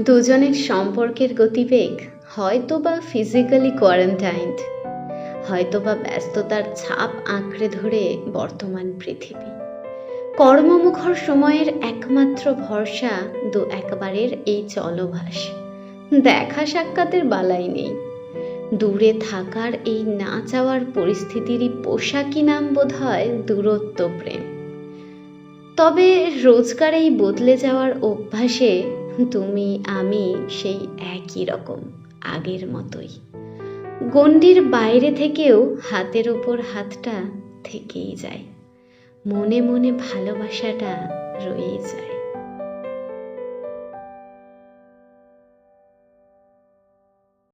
দুজনের সম্পর্কের গতিবেগ হয়তো বা ফিজিক্যালি কোয়ারেন্টাইন্ড হয়তো বা ব্যস্ততার ছাপ আঁকড়ে ধরে বর্তমান পৃথিবী। কর্মমুখর সময়ের একমাত্র ভরসা দু একবারের এই চলভাস দেখা সাক্ষাতের বালাই নেই। দূরে থাকার এই না চাওয়ার পরিস্থিতিরই পোশাকি নাম বোধ হয় দূরত্ব প্রেম। তবে রোজকার এই বদলে যাওয়ার অভ্যাসে তুমি, আমি সেই একই রকম, আগের মতোই। গণ্ডির বাইরে থেকেও হাতের ওপর হাতটা থেকেই যায়। মনে মনে ভালোবাসাটা রয়েই যায়।